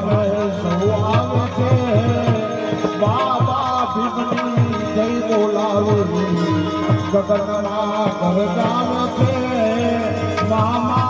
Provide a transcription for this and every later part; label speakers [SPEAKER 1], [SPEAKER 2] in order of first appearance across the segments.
[SPEAKER 1] બહુધામે સૌ આવે છે બાબા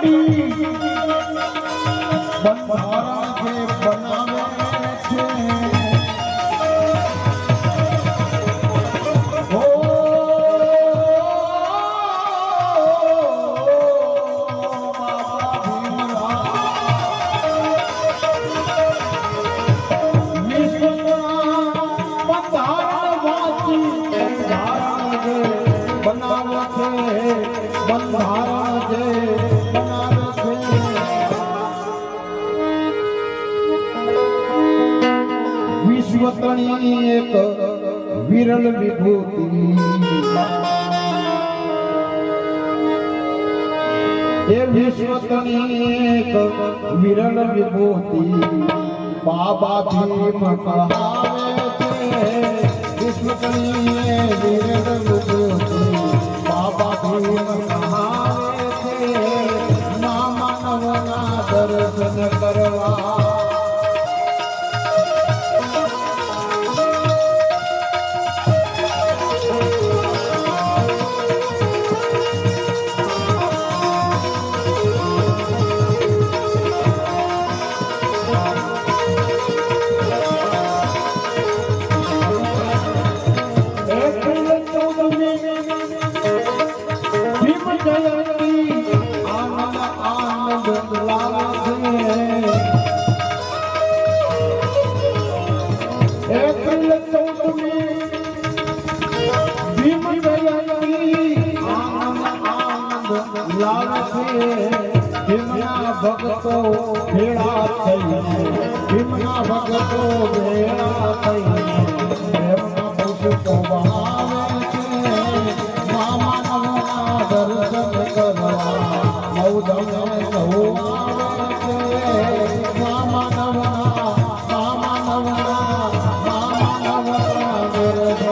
[SPEAKER 1] ઘડી બંધારણ જે બનાવે છે. ઓ વિરલ વિભૂતિ. એ વિશ્વતની એક વિરલ વિભૂતિ. બાબા ભીમ કહાવે છે. વિશ્વ વિરલ વિભૂતિ. બાબા ભીમ કહાવે ભીમના ભક્તો ભેળા થઈ ભીમના ભક્તો ભેળા થઈ પ્રેમના પુષ્પો વહાવે છે મામાનવના દર્શન કરવા મૌધમે સહુ આવે છે મામાનવના મામાનવના મામાનવના દર્શન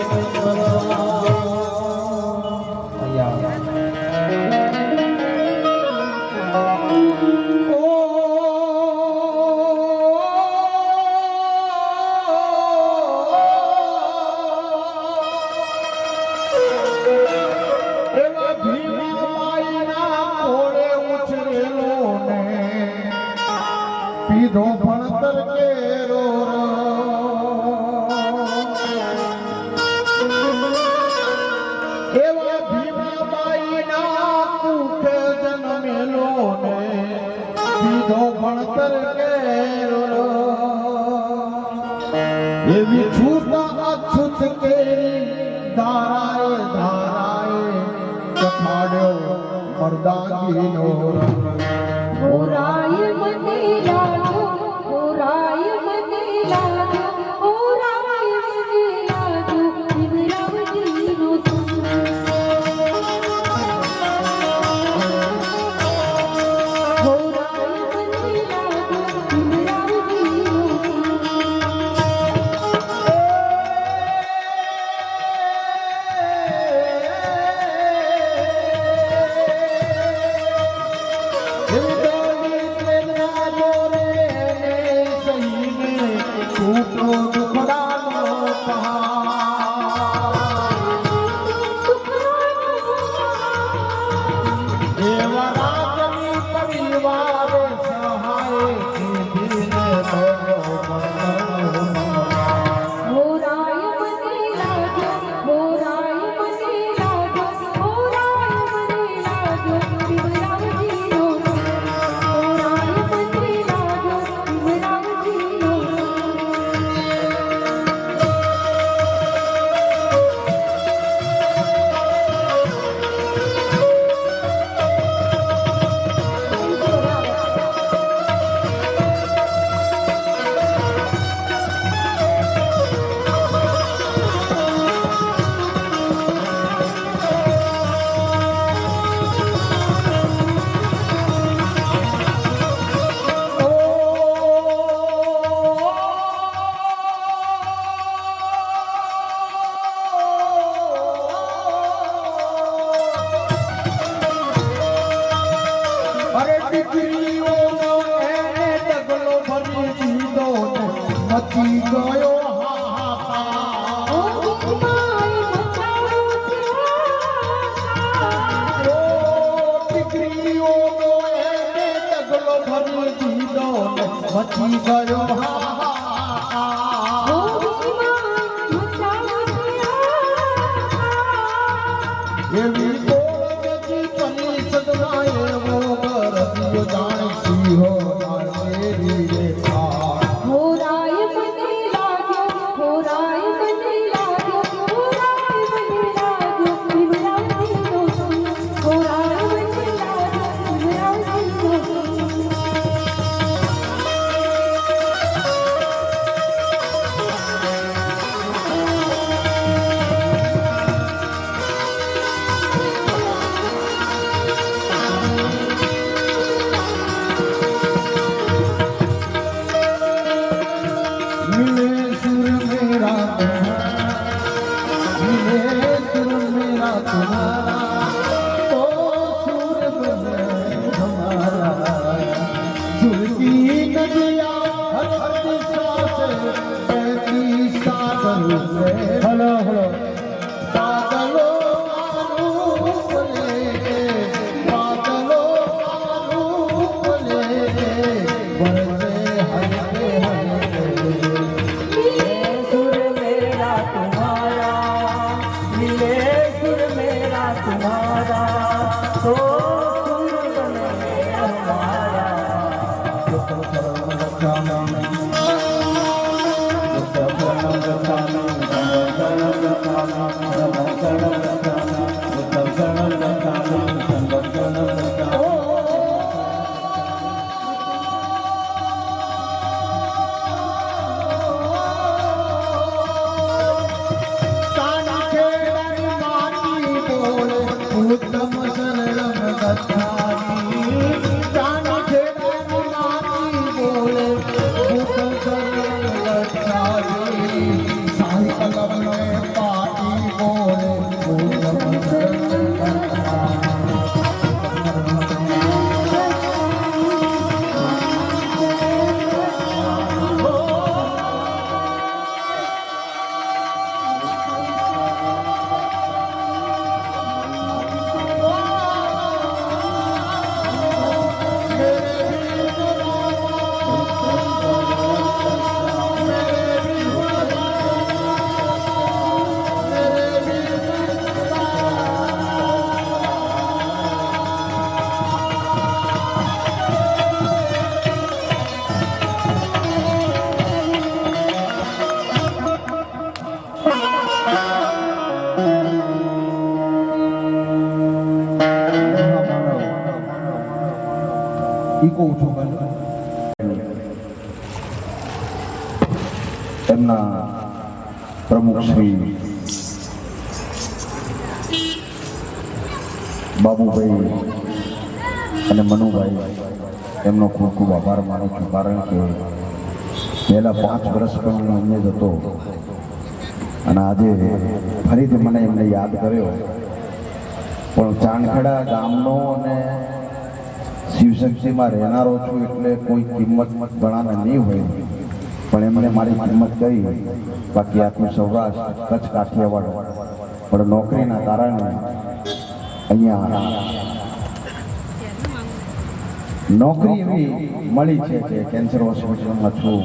[SPEAKER 1] પીધો ભણતર કેરો એવા ભીમાબાઈના કુખે જન્મેલો ને કેરો એવી છૂટા અછૂત કેરી ધારાએ ધારાએ કથાડ્યો મરદાંગીનો.
[SPEAKER 2] ઓરાય મને
[SPEAKER 1] Goyo. કહું છું મને
[SPEAKER 3] એમના પ્રમુખ શ્રી બાબુભાઈ અને મનુભાઈ, એમનો ખૂબ ખૂબ આભાર માનું છું કારણ કે પહેલા પાંચ વર્ષ પણ હું અહીંયા જ હતો અને આજે ફરીથી મને એમને યાદ કર્યો. પણ ચાંદખેડા ગામનો અને શિવશક્તિમાં રહેનારો છું એટલે કોઈ કિંમત ઘણાને નહીં હોય. પણ એમણે મારી કિંમત કરી. બાકી આખું સૌરાષ્ટ્ર, કચ્છ, કાઠિયાવાડ. પણ નોકરીના કારણે અહીંયા નોકરી એવી મળી છે કે કેન્સર હોસ્પિટલમાં છું.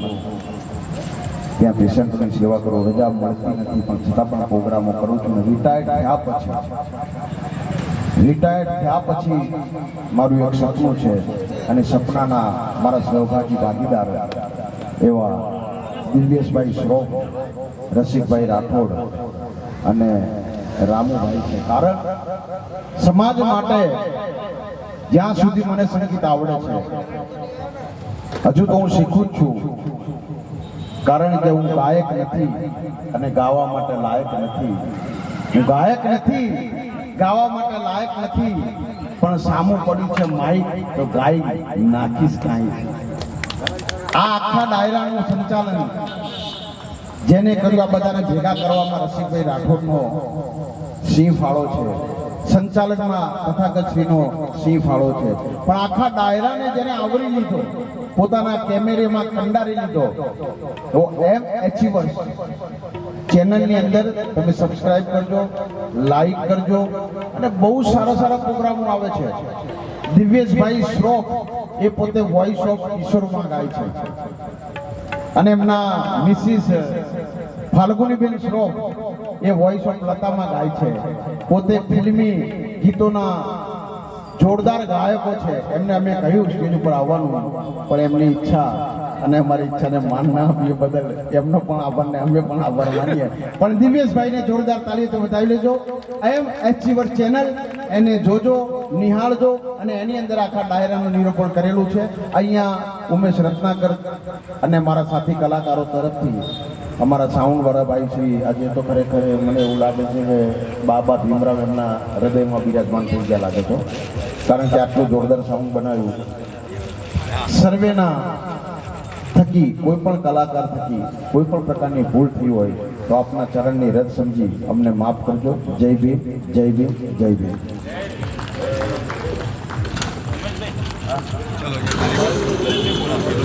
[SPEAKER 3] ત્યાં પેશન્ટની સેવા કરું, રજા મળતી નથી, પણ છતાં પણ પ્રોગ્રામો કરું છું. રિટાયર્ડ થયા પછી રિટાયર્ડ થયા પછી મારું એક સપનું છે અને સપનાના મારા સહભાગી ભાગીદાર એવા દિવ્યેશભાઈ શ્રોફ, રસિકભાઈ રાઠોડ અને રામુભાઈ છે. કારણ સમાજ માટે જ્યાં સુધી મને સંગીત આવડે છે, હજુ તો હું શીખું જ છું. કારણ કે હું ગાયક નથી અને ગાવા માટે લાયક નથી. હું ગાયક નથી. ગાવા માટે લાયક નથી, પણ સામું પડ્યું છે માઈક, તો ગાઈ નાખીશ કાંઈ. આ આખા ડાયરાનું સંચાલન જેને કર્યું આ બધાને ભેગા કરવામાં રસિકભાઈ રાઠોડનો સિંહ ફાળો છે.
[SPEAKER 1] સંચાલકમાં તથાગત શ્રીનો સિંહ ફાળો છે. પણ આખા ડાયરાને જેને આવરી લીધો, પોતાના કેમેરામાં કંડારી લીધો એમ એચીવર્સ ચેનલની અંદર તમે સબસ્ક્રાઇબ કરજો લાઈક કરજો અને બહુ સારા સારા પ્રોગ્રામો આવે છે. દિવ્યેશભાઈ શ્રોફ એ પોતે વોઇસ ઓફ ઈશ્વરમાં ગાય છે. અને એમના મિસિસ ફાલ્ગુનીબેન શ્રોફ એ વોઇસ ઓફ લતામાં ગાય છે. પોતે ફિલ્મી ગીતોના જોરદાર ગાયકો છે. એમને અમે કહ્યું સ્ટેજ ઉપર આવવાનું, પણ એમની ઈચ્છા અને અમારી ઈચ્છાને માન ના આપીએ બદલ. એમનો પણ આભારને અમે પણ આભાર માનીએ. પણ દિવ્યેશભાઈને જોરદાર તાલીઓ બતાવી લેજો. એમ એચીવર ચેનલ એને જોજો, નિહાળજો અને એની અંદર આખા ડાયરાનું નિરૂપણ કરેલું છે. અહીંયા ઉમેશ રત્નાકર અને મારા સાથી કલાકારો તરફથી અમારા સાઉન્ડ વાળા ભાઈ શ્રી, આજે તો ખરેખર મને એવું લાગે છે કે બાબા ભીમરાવ એમના હૃદયમાં બિરાજમાન થઈ ગયા લાગે છે. કારણ કે આટલું જોરદાર સાઉન્ડ બનાવ્યું. સર્વેના થકી, કોઈ પણ કલાકાર થકી, કોઈ પણ પ્રકારની ભૂલ થઈ હોય, તો આપના ચરણની રદ સમજી અમને માફ કરજો. જય ભીમ જય ભીમ જય ભીમ.